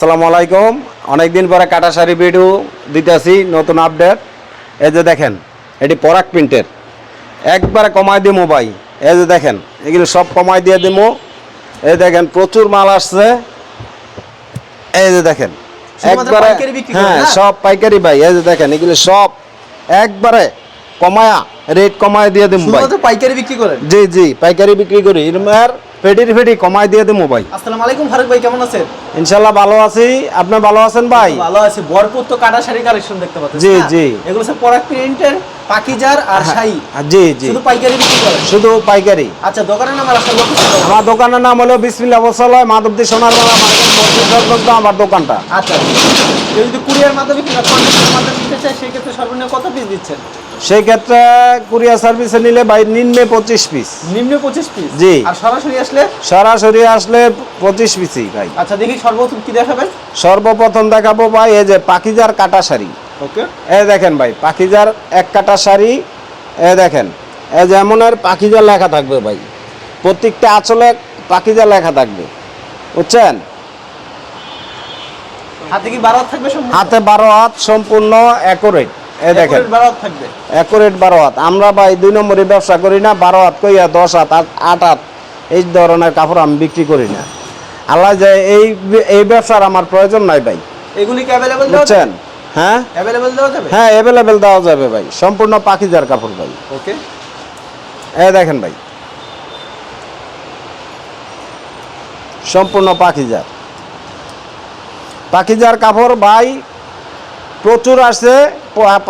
আসসালামু আলাইকুম। অনেকদিন পরে কাটা শাড়ি ভিডিও দিতেছি নতুন আপডেট এই যে দেখেন এটি পরাক প্রিন্টের একবারে কমায় দিমো ভাই এই যে দেখেন এগুলো সব কমায় দিয়ে দিমো এই দেখেন প্রচুর মাল আসছে। এই যে দেখেন একবারে হ্যাঁ সব পাইকারি ভাই। এই যে দেখেন এগুলো সব একবারে কমায়া রেট কমায় দিয়ে দিমু ভাই পাইকারি বিক্রি করেন? জি জি পাইকারি বিক্রি করি। এর পেটির ফেটি কমায় দিয়ে দেবো ভাই আসসালামু আলাইকুম ফারুক ভাই কেমন আছেন? ইনশাআল্লাহ ভালো আছি। আপনি ভালো আছেন ভাই? ভালো আছি ভরপুর তো কাটা শাড়ি কালেকশন দেখতে পাচ্ছেন জি, জি। এগুলো সব পরাগ প্রিন্টের পাকিজার আর শাড়ি জি জি। শুধু পাইকারি বিক্রি করেন? শুধু পাইকারি। আচ্ছা দোকানের নাম আর আমার দোকানের নাম হলো বিসমিল্লা বসালয় মাধবদী সোনার বাংলা মার্কেট মসজিদ সংলগ্ন আমার দোকানটা। আচ্ছা কেউ যদি কুরিয়ার মাধ্যমে কিংবা কন্ট্যাক্টের মাধ্যমে নিতে চায় সেই ক্ষেত্রে সর্বনিম্ন কত পিস দিচ্ছেন? সেই ক্ষেত্রে কুরিয়ার সার্ভিসে নিলে ভাই নিম্নে পঁচিশ পিস নিম্ন পঁচিশ পিস জি। আর সরাসরি আসলে? সরাসরি আসলে পঁচিশ পিসই ভাই। আচ্ছা দেখি সর্বপ্রথম কি দেখাবেন? সর্বপ্রথম দেখাবো ভাই এই যে পাকিজার কাটা শাড়ি। ওকে? এই দেখেন ভাই পাকিজার এক কাটা শাড়ি এ দেখেন এই যেমনের পাকিজা লেখা থাকবে ভাই। প্রত্যেকটা আঁচলে পাকিজা লেখা থাকবে বুঝছেন? হাতে কি বারো হাত থাকবে সম্পূর্ণ? হাতে বারো হাত সম্পূর্ণ অ্যাকোরেট এ দেখেন। বারো হাত থাকবে। অ্যাকোরেট বারো হাত। আমরা ভাই দুই নম্বরে ব্যবসা করি না বারো হাত কইয়া দশ হাত আট- আট হাত এই ধরনের কাপড় আমি বিক্রি করি না। আল্লাহ যে এই এই ব্যবসার আমার প্রয়োজন নাই ভাই। এগুলি কি অ্যাভেলেবল বুঝছেন? হ্যাঁ? অ্যাভেলেবল দেওয়া যাবে? হ্যাঁ অ্যাভেলেবেল দেওয়া যাবে ভাই। সম্পূর্ণ পাখিজার কাপড় ভাই। ওকে এ দেখেন ভাই। সম্পূর্ণ পাখিজার পাখিজার কাপড় ভাই প্রচুর আসছে।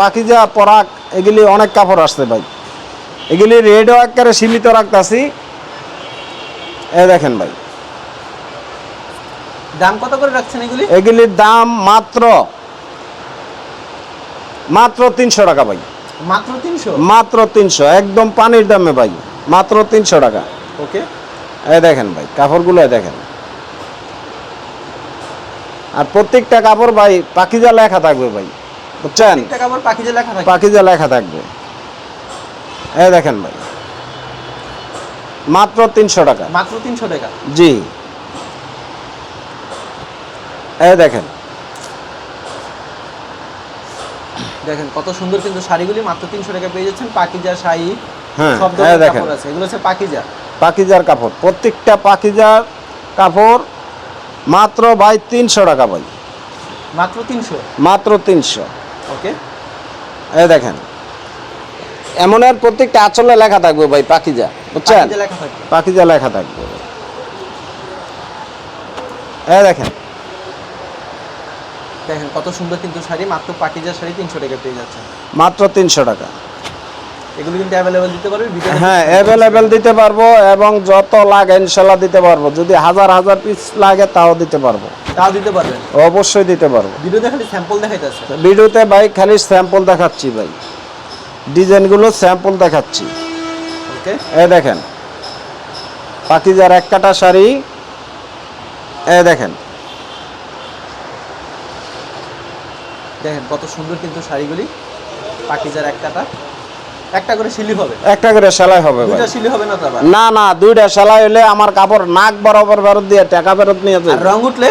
পাখিজা পরাক এগুলি অনেক কাপড় আসছে ভাই। এগুলি রেডও একেবারে সীমিত রাখতেছি। এ দেখেন ভাই। দাম কত করে রাখছেন এগুলি? এগুলির দাম মাত্র মাত্র তিনশো টাকা ভাই। মাত্র তিনশো? মাত্র তিনশো একদম পানির দামে ভাই মাত্র তিনশো টাকা। ওকে। এ দেখেন ভাই কাপড়গুলো দেখেন। আর প্রত্যেকটা কাপড় ভাই পাখিজা লেখা থাকবে ভাই বুঝছেন? পাখিজা লেখা থাকে লেখা থাকবে। এই দেখেন ভাই মাত্র তিনশো টাকা। মাত্র তিনশো টাকা? জি। এই দেখেন দেখেন কত সুন্দর কিন্তু শাড়িগুলি মাত্র তিনশো টাকা পেয়ে যাচ্ছেন পাকিজা শাড়ি। হ্যাঁ, সব ধরনের দেখেন। কাপড় আছে এগুলো হচ্ছে পাকিজা। পাখিজার কাপড় প্রত্যেকটা পাখিজার কাপড় মাত্র ভাই তিনশো টাকা ভাই। মাত্র তিনশো? মাত্র তিনশো। ওকে। এই দেখেন এমন আর প্রত্যেকটা আঁচলে লেখা থাকবে ভাই পাখিজা বুঝছেন? পাকিজা লেখা থাকবে। এই দেখেন দেখেন কত সুন্দর কিন্তু শাড়ি মাত্র পাকিজা শাড়ি তিনশো টাকা পেয়ে যাচ্ছেন। মাত্র তিনশো টাকা। এগুলো কিন্তু অ্যাভেলেবেল দিতে পারবে হ্যাঁ অ্যাভেলেবেল দিতে পারব এবং যত লাগে ইনশাল্লাহ দিতে পারব। যদি হাজার হাজার পিস লাগে তাও দিতে পারব। তাও দিতে পারবেন? অবশ্যই দিতে পারব। ভিডিও দেখালে স্যাম্পল দেখাইতেছে। ভিডিওতে ভাই খালি স্যাম্পল দেখাচ্ছি ভাই। ডিজাইনগুলো স্যাম্পল দেখাচ্ছি। ওকে এ দেখেন। পাকিজার এক কাটা শাড়ি। এ দেখেন। দেখেন কত সুন্দর কিন্তু শাড়িগুলি। পাকিজার এক কাটা একটা করে শিলি হবে। একটা করে সেলাই হবে দুইটা শিলি হবে না না না দুইটা সেলাই হলে আমার কাপড় নাক বরাবর দিয়ে টাকা নিয়ে রং উঠলে?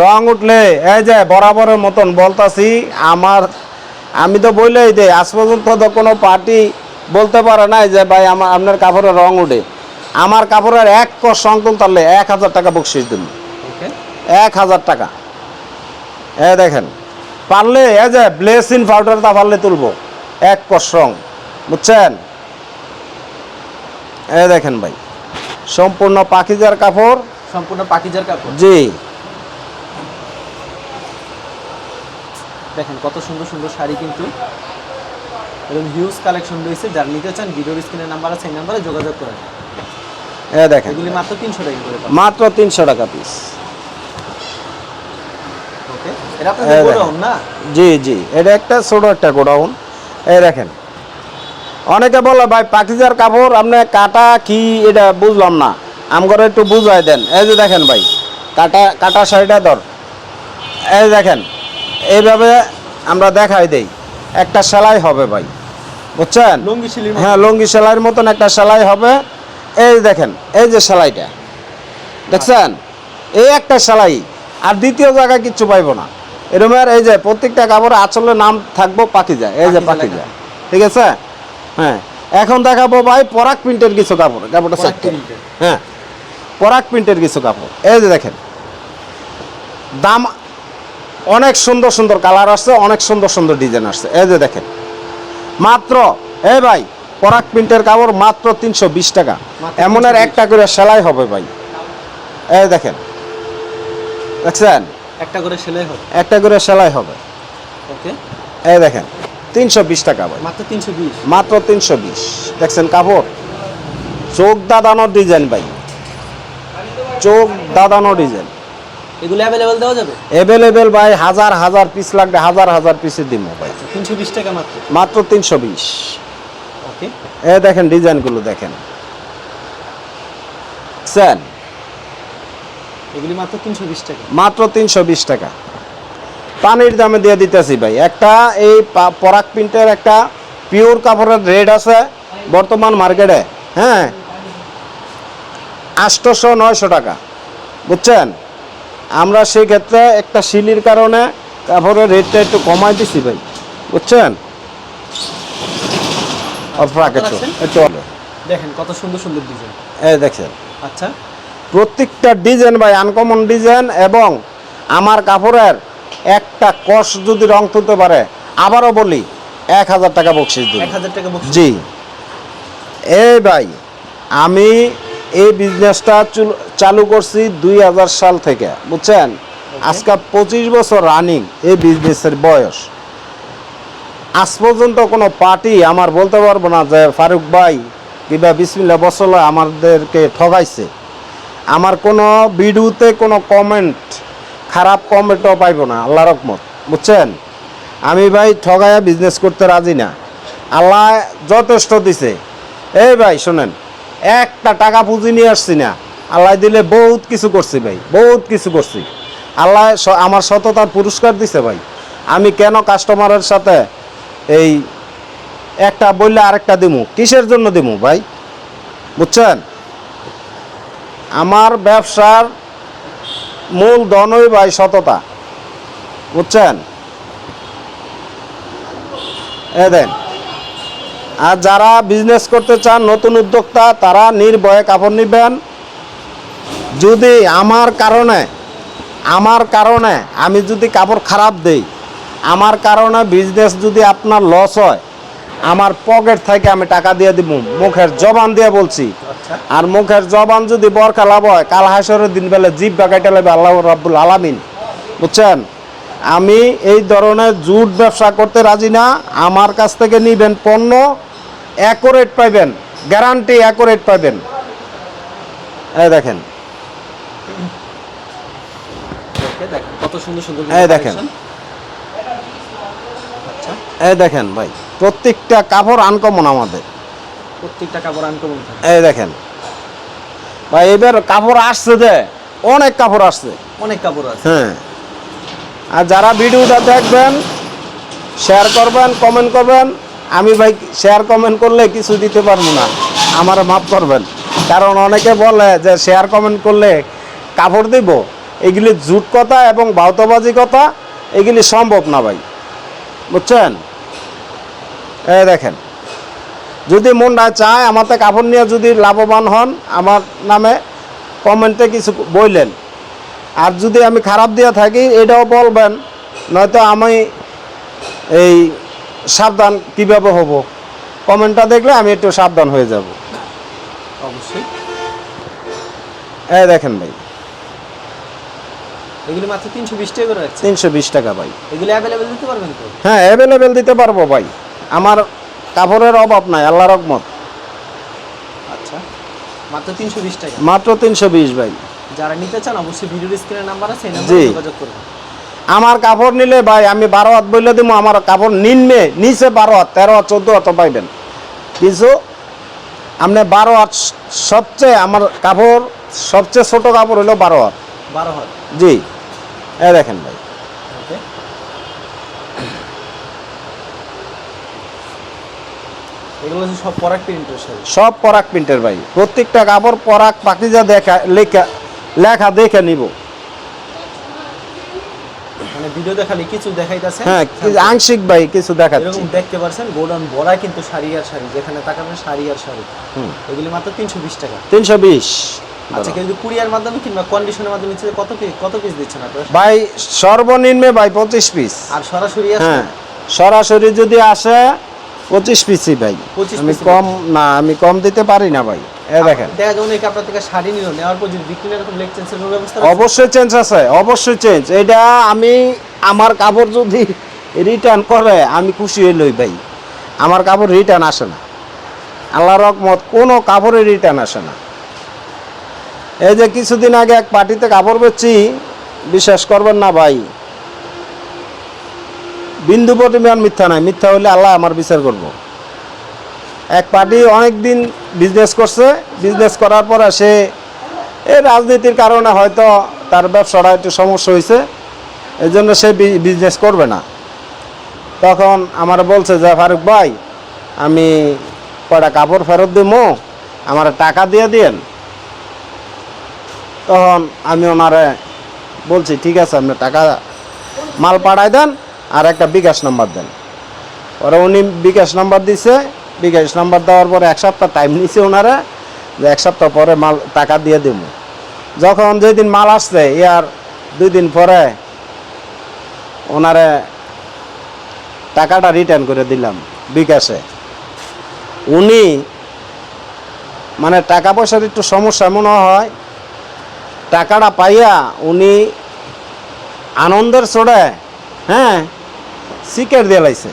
রং উঠলে এই যে বরাবরের মতন বলতাছি আমার আমি তো বললেই দে আজ পর্যন্ত তো কোনো পার্টি বলতে পারে নাই যে ভাই আমার আপনার কাপড়ের রং উঠে। আমার কাপড়ের এক কষ রং তুলতারলে এক হাজার টাকা বকশিস দিন এক হাজার টাকা। এ দেখেন পারলে এ যে ব্লেসিন পাউডারটা পারলে তুলবো। এক কষ রং বুঝছেন? এ দেখেন ভাই সম্পূর্ণ পাখিজার কাপড়। সম্পূর্ণ পাকিজার কাপড়? জি। দেখেন কত সুন্দর সুন্দর শাড়ি কিন্তু। এবং হিউজ কালেকশন রয়েছে যার নিতে চান ভিডিওর স্ক্রিনের নাম্বার আছে এই নাম্বারে যোগাযোগ করেন এ দেখেন। এগুলি মাত্র তিনশো টাকা করে মাত্র তিনশো টাকা পিস ওকে এটা আপনাদের এই দেখেন। গোডাউন না জি জি। এটা একটা ছোট একটা গোডাউন। এই দেখেন। অনেকে বলে ভাই পাকিজার কাপড় আপনি কাটা কি? এটা বুঝলাম না। আমগরে একটু বুঝাই দেন। এই যে দেখেন ভাই কাটা কাটা শাড়িটা ধর। এই দেখেন এইভাবে আমরা দেখাই দেই। একটা সেলাই হবে ভাই। বুঝছেন? লুঙ্গি হ্যাঁ লুঙ্গি সেলাইয়ের মতন একটা সেলাই হবে। এই দেখেন এই যে সেলাইটা। দেখছেন? এই একটা সেলাই। আর দ্বিতীয় জায়গায় কিচ্ছু পাইবো না। এরমের এই যে প্রত্যেকটা কাপড়ে আচলের নাম থাকব যায় এই যে পাকিজা ঠিক আছে? হ্যাঁ এখন দেখাবো ভাই পরাগ প্রিন্টের কিছু কাপড় কাপড়টা হ্যাঁ পরাগ প্রিন্টের কিছু কাপড়। এই যে দেখেন দাম অনেক সুন্দর সুন্দর কালার আসছে অনেক সুন্দর সুন্দর ডিজাইন আসছে। এই যে দেখেন মাত্র এই ভাই পরাগ প্রিন্টের কাপড় মাত্র তিনশো বিশ টাকা। এমনের 320 একটা করে সেলাই হবে ভাই। এই দেখেন দেখছেন? একটা করে সেলাই হবে? একটা করে সেলাই হবে। ওকে। এই দেখেন তিনশো বিশ টাকা ভাই। মাত্র তিনশো বিশ? মাত্র তিনশো বিশ। দেখছেন কাপড়? চোখ দাদানো ডিজাইন ভাই। চোখ দাদানো ডিজাইন। এগুলো অ্যাভেলেবেল দেওয়া যাবে? অ্যাভেলেবেল ভাই হাজার হাজার পিস লাগবে হাজার হাজার পিসের দিব ভাই। তিনশো বিশ টাকা মাত্র? মাত্র তিনশো বিশ। ওকে। এ দেখেন ডিজাইনগুলো দেখেন। সেন এগুলি মাত্র তিনশো বিশ টাকা। মাত্র তিনশো বিশ টাকা। পানির দামে দিয়ে দিতেছি ভাই। একটা এই পরাগ প্রিন্টের একটা পিওর কাপড়ের রেট আছে বর্তমান মার্কেটে হ্যাঁ? আটশোশো নয়শো টাকা বুঝছেন? আমরা সেই ক্ষেত্রে একটা শিলির কারণে কাপড়ের রেটটা একটু কমাই দিছি ভাই বুঝছেন? দেখেন কত সুন্দর সুন্দর ডিজাইন। এই দেখছেন আচ্ছা। প্রত্যেকটা ডিজাইন ভাই আনকমন ডিজাইন এবং আমার কাপড়ের একটা কষ যদি রং তুলতে পারে আবারও বলি এক হাজার টাকা বকশিস দিন জি। এই ভাই আমি এই বিজনেসটা চুল- চালু করছি দুই হাজার সাল থেকে বুঝছেন? আজকে পঁচিশ বছর রানিং এই বিজনেসের বয়স। আজ পর্যন্ত কোনো পার্টি আমার বলতে পারব না যে ফারুক ভাই কিংবা বিসমিল্লা বসল আমাদেরকে ঠগাইছে। আমার কোনো ভিডিওতে কোনো কমেন্ট খারাপ কমেন্টও পাইব না আল্লাহ রকমত বুঝছেন? আমি ভাই ঠগায়া বিজনেস করতে রাজি না। আল্লাহ যথেষ্ট দিছে। এই ভাই, শোনেন, একটা টাকা পুঁজি নিয়ে আসছি না। আল্লাহ দিলে বহুত কিছু করছি ভাই, বহুত কিছু করছি। আল্লাহ আমার সততার পুরস্কার দিছে ভাই। আমি কেন কাস্টমারের সাথে এই একটা বললে আরেকটা দিমু? কিসের জন্য দিমু ভাই? বুঝছেন? আমার ব্যবসার মূল ধনই ভাই সততা। বুঝছেন? এ দেন। আর যারা বিজনেস করতে চান, নতুন উদ্যোক্তা, তারা নির্ভয়ে কাপড় নিবেন। যদি আমার কারণে আমার কারণে আমি যদি কাপড় খারাপ দেই, আমার কারণে বিজনেস যদি আপনার লস হয় আমার পকেট থেকে আমি টাকা দিয়ে দিব মুখের জবান দিয়ে বলছি। আচ্ছা। আর মুখের জবান যদি বরকা লাভ হয় কাল হাসরের দিন বেলা জিভ বাগাইতে লাগবে আল্লাহ রাব্বুল আলামিন। বুঝছেন? আমি এই ধরনের জুট ব্যবসা করতে রাজি না। আমার কাছ থেকে নিবেন পণ্য অ্যাকোরেট পাইবেন গ্যারান্টি অ্যাকোরেট পাইবেন। এই দেখেন। ওকে দেখেন কত সুন্দর সুন্দর এই দেখেন। এই দেখেন ভাই প্রত্যেকটা কাপড় আনকমন আমাদের। প্রত্যেকটা কাপড় আনকমন এই দেখেন ভাই এবার কাপড় আসছে যে অনেক কাপড় আসছে। অনেক কাপড় আছে। হ্যাঁ। আর যারা ভিডিওটা দেখবেন শেয়ার করবেন কমেন্ট করবেন আমি ভাই শেয়ার কমেন্ট করলে কিছু দিতে পারব না আমার মাফ করবেন। কারণ অনেকে বলে যে শেয়ার কমেন্ট করলে কাপড় দিব এগুলি জুট কথা এবং বাউতবাজি কথা এগুলি সম্ভব না ভাই। বুঝছেন? দেখেন যদি মনটা চায় আমার আমাতে কাপড় নিয়ে যদি লাভবান হন আমার নামে কমেন্টে কিছু বললেন। আর যদি আমি খারাপ দিয়ে থাকি এটাও বলবেন নয়তো আমি এই সাবধান কীভাবে হব? কমেন্টটা দেখলে আমি একটু সাবধান হয়ে যাব। অবশ্যই। এই দেখেন ভাই। এগুলি মাত্র তিনশো বিশ টাকা করে তিনশো বিশ টাকা ভাই। এগুলি অ্যাভেলেবেল দিতে পারবেন তো? হ্যাঁ অ্যাভেলেবেল দিতে পারব ভাই। আমার কাপড়ের অভাব নাই আল্লাহ রকমত আচ্ছা মাত্র তিনশো বিশ টাকা। মাত্র তিনশো বিশ ভাই। যারা নিতে চান অবশ্যই ভিডিওর স্ক্রিনের নাম্বার আছে এই নাম্বারে যোগাযোগ করবেন। আমার কাপড় নিলে ভাই আমি বারো হাত বললে দিব আমার কাপড় নিম্নে নিচে বারো হাত তেরো হাত চোদ্দ হাত পাইবেন। কিছু আপনি বারো হাত সবচেয়ে আমার কাপড় সবচেয়ে ছোট কাপড় হলো বারো হাত। বারো হাত। জি এ দেখেন ভাই। এগুলো সব পরাগ প্রিন্টের সাথে সব পরাগ প্রিন্টের ভাই। প্রত্যেকটা কাপড় পরাগ পাকিজা দেখা লেখা লেখা দেখে নিব। মানে কিছু দেখাইতেছে। হ্যাঁ আংশিক ভাই কিছু দেখাচ্ছি। এরকম দেখতে পারছেন গোডাউন বড়া কিন্তু শাড়ি আর শাড়ি যেখানে তাকাবেন শাড়ি আর শাড়ি। হুম। এগুলি মাত্র তিনশো বিশ টাকা। তিনশো বিশ। আচ্ছা কেউ যদি কুরিয়ার মাধ্যমে কিংবা কন্ডিশনের মাধ্যমে নিচ্ছে কত পিস কত পিস দিচ্ছেন আপনারা? ভাই সর্বনিম্নে ভাই পিস আর সরাসরি আসে হ্যাঁ সরাসরি যদি আসে পঁচিশ পিসি ভাই। আমি কম না আমি কম দিতে পারি না ভাই। দেখেন? অবশ্যই চেঞ্জ আছে অবশ্যই চেঞ্জ এটা আমি আমার কাপড় যদি রিটার্ন করে আমি খুশি হইলই ভাই। আমার কাপড় রিটার্ন আসে না। আল্লাহ রকমত কোনো কাপড়ে রিটার্ন আসে না। এই যে কিছুদিন আগে এক পার্টিতে কাপড় বেচছি বিশ্বাস করবেন না ভাই। বিন্দু পরিমাণ মিথ্যা নাই। মিথ্যা হলে আল্লাহ আমার বিচার করব। এক পার্টি অনেক দিন বিজনেস করছে। বিজনেস করার পরে সে এই রাজনীতির কারণে হয়তো তার ব্যবসাটা একটু সমস্যা হয়েছে এই জন্য সে বিজনেস করবে না। তখন আমার বলছে যে, ফারুক ভাই, আমি কয়টা কাপড় ফেরত দিমো? আমার টাকা দিয়ে দিয়েন। তখন আমি ওনারে বলছি, ঠিক আছে, আপনি টাকা মাল পাঠায় দেন। আর একটা বিকাশ নাম্বার দেন। পরে উনি বিকাশ নাম্বার দিছে, বিকাশ নাম্বার দেওয়ার পরে এক সপ্তাহ টাইম নিছে ওনারা যে এক সপ্তাহ পরে মাল, টাকা দিয়ে দেব যখন যেদিন মাল আসছে ইয়ার দুই দিন পরে ওনারে টাকাটা রিটার্ন করে দিলাম বিকাশে। উনি মানে টাকা পয়সার একটু সমস্যা মনে হয়, টাকাটা পাইয়া উনি আনন্দের চড়ে হ্যাঁ সিকেট দিয়ে লাইছে।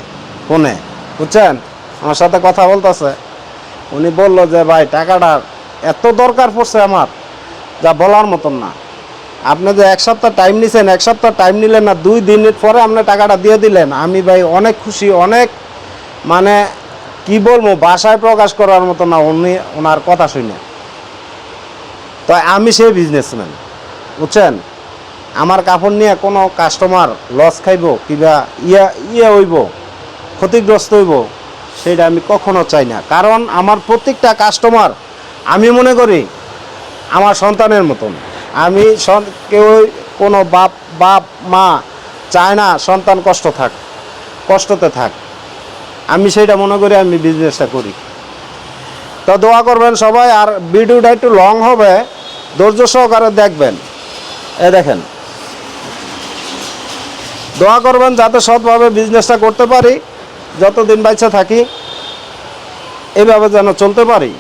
ফোনে। বুঝছেন? আমার সাথে কথা বলতেছে। উনি বলল যে, ভাই, টাকাটা এত দরকার পড়ছে আমার, যা বলার মতন না। আপনি যে এক সপ্তাহ টাইম নিছেন, এক সপ্তাহ টাইম নিলেন না, দুই দিনের পরে আপনি টাকাটা দিয়ে দিলেন। আমি ভাই অনেক খুশি, অনেক মানে কি বলব, বাসায় প্রকাশ করার মতো না, উনি ওনার কথা শুনে। তো আমি সেই বিজনেসম্যান বুঝছেন? আমার কাপড় নিয়ে কোনো কাস্টমার লস খাইব কিবা ইয়া ইয়ে হইব, ক্ষতিগ্রস্ত হইব, সেটা আমি কখনো চাই না। কারণ আমার প্রত্যেকটা কাস্টমার আমি মনে করি আমার সন্তানের মতন। আমি কেউ কোনো বাপ বাপ, মা চায় না সন্তান কষ্ট থাক, কষ্টতে থাক। আমি সেটা মনে করি, আমি বিজনেসটা করি। তো দোয়া করবেন সবাই, আর ভিডিওটা একটু লং হবে, ধৈর্য সহকারে দেখবেন। এ দেখেন। দোয়া করবেন যাতে সৎভাবে বিজনেসটা করতে পারি যতদিন বাইচা থাকি এভাবে যেন চলতে পারি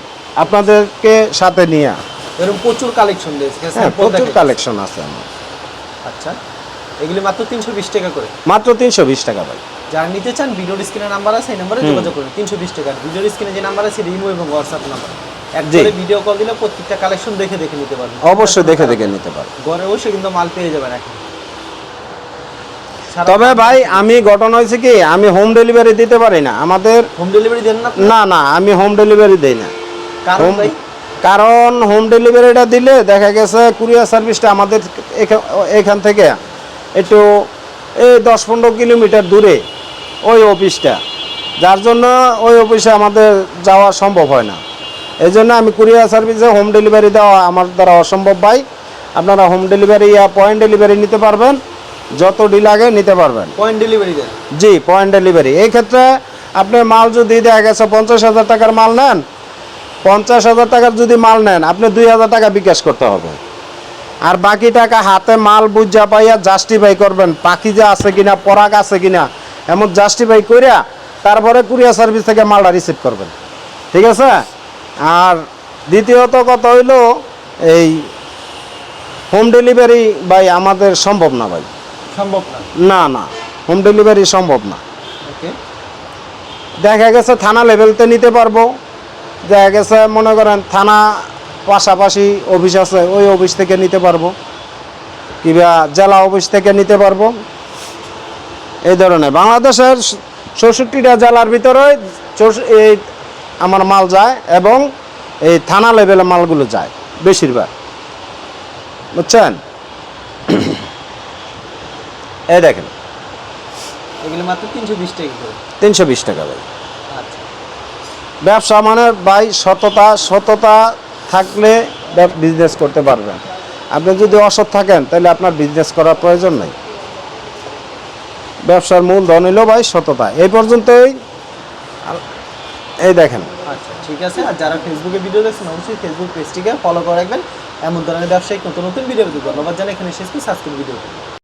আপনাদেরকে সাথে নিয়ে। এরকম প্রচুর কালেকশন হ্যাঁ প্রচুর কালেকশন আছে আমার। আচ্ছা এগুলি মাত্র তিনশো বিশ টাকা করে। মাত্র তিনশো বিশ টাকা ভাই। যারা নিতে চান ভিডিওর স্ক্রিনে নাম্বার আছে এই নাম্বারে যোগাযোগ করুন তিনশো বিশ টাকা। ভিডিওর স্ক্রিনে যে নাম্বার আছে রিমো এবং হোয়াটসঅ্যাপ নাম্বার একবারে ভিডিও কল দিলে প্রত্যেকটা কালেকশন দেখে দেখে নিতে পারবেন। অবশ্যই দেখে দেখে নিতে পারো ঘরে বসে কিন্তু মাল পেয়ে যাবেন এখন। তবে ভাই আমি ঘটনা হয়েছে কি? আমি হোম ডেলিভারি দিতে পারি না। আমাদের হোম ডেলিভারি দেন না না না আমি হোম ডেলিভারি দেই না। কারণ ভাই? কারণ হোম ডেলিভারিটা দিলে দেখা গেছে কুরিয়ার সার্ভিসটা আমাদের এখা- এখান থেকে একটু এই দশ পনেরো কিলোমিটার দূরে ওই অফিসটা যার জন্য ওই অফিসে আমাদের যাওয়া সম্ভব হয় না। এই জন্য আমি কুরিয়ার সার্ভিসে হোম ডেলিভারি দেওয়া আমার দ্বারা অসম্ভব ভাই। আপনারা হোম ডেলিভারি ইয়া পয়েন্ট ডেলিভারি নিতে পারবেন। যত ডিল আগে নিতে পারবেন। পয়েন্ট ডেলিভারি জি পয়েন্ট ডেলিভারি এই ক্ষেত্রে আপনি মাল যদি দেখা গেছে পঞ্চাশ হাজার টাকার মাল নেন পঞ্চাশ হাজার টাকার যদি মাল নেন আপনি দুই হাজার টাকা বিকাশ করতে হবে। আর বাকি টাকা হাতে মাল বুঝা পাইয়া জাস্টিফাই করবেন পাখি যে আছে কিনা পরাগ আছে কিনা এমন জাস্টিফাই করিয়া তারপরে কুরিয়ার সার্ভিস থেকে মালটা রিসিভ করবেন। ঠিক আছে? আর দ্বিতীয়ত কথা হইল এই হোম ডেলিভারি ভাই আমাদের সম্ভব না ভাই। সম্ভব না? না না হোম ডেলিভারি সম্ভব না। দেখা গেছে থানা লেভেলতে নিতে পারব। দেখা গেছে মনে করেন থানা পাশাপাশি অফিস আছে ওই অফিস থেকে নিতে পারব। কিংবা জেলা অফিস থেকে নিতে পারব। এই ধরনের। বাংলাদেশের চৌষট্টিটা জেলার ভিতরে এই আমার মাল যায় এবং এই থানা লেভেলে মালগুলো যায় বেশিরভাগ। বুঝছেন? এই দেখেন। এগুলি মাত্র তিনশো বিশ টাকা তিনশো বিশ টাকা ভাই। আচ্ছা। ব্যবসা মানে ভাই সততা সততা থাকলে বিজনেস করতে পারবেন। আপনি যদি অসৎ থাকেন তাহলে আপনার বিজনেস করার প্রয়োজন নেই। ব্যবসার মূল ধন হইল ভাই সততা। এই পর্যন্তই। আর- এই দেখেন। আচ্ছা ঠিক আছে। আর যারা ফেসবুকে ভিডিও দেখছেন অবশ্যই ফেসবুক পেজটিকে ফলো করে রাখবেন। এমন ধরনের ব্যবসায়িক নতুন নতুন ভিডিও ধন্যবাদ জানাই। এখানে শেষ করে সাবস্ক্রাইব ভিডিও